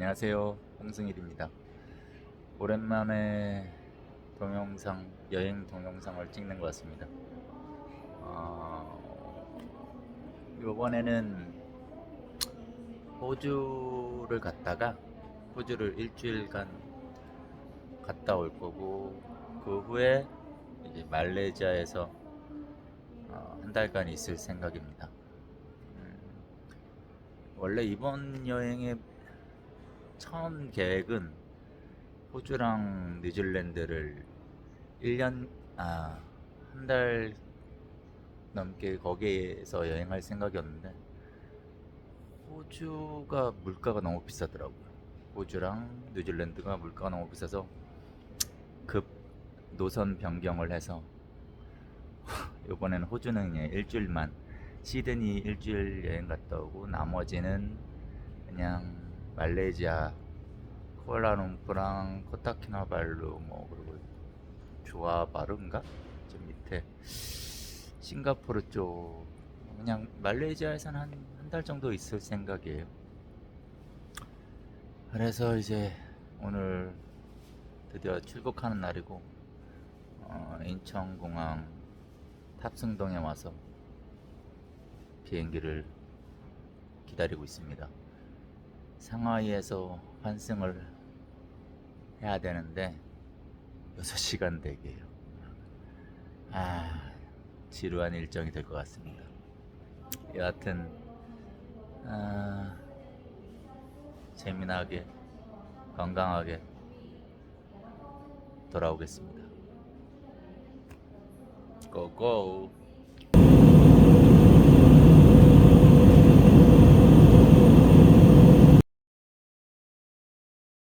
안녕하세요. 홍승일입니다. 오랜만에 동영상, 여행 동영상을 찍는 것 같습니다. 어, 이번에는 호주를 갔다가 호주를 일주일간 갔다 올 거고 그 후에 이제 말레이시아에서 어, 한 달간 있을 생각입니다. 음, 원래 이번 여행의 처음 계획은 호주랑 뉴질랜드를 1년, 아, 한 달 넘게 거기에서 여행할 생각이었는데, 호주가 물가가 너무 비싸더라고요. 호주랑 뉴질랜드가 물가가 너무 비싸서 급 노선 변경을 해서 이번에는 호주는 그냥 일주일만 시드니 일주일 여행 갔다 오고 나머지는 그냥 말레이시아 쿠알라룸푸랑 코타키나발루 뭐 그리고 조아바르인가 저 밑에 싱가포르 쪽 그냥 말레이시아에서는 한한 달 정도 있을 생각이에요. 그래서 이제 오늘 드디어 출국하는 날이고 어, 인천공항 탑승동에 와서 비행기를 기다리고 있습니다. 상하이에서 환승을 해야 되는데 6시간 대기예요. 아, 지루한 일정이 될 것 같습니다. 여하튼 아, 재미나게 건강하게 돌아오겠습니다. 고고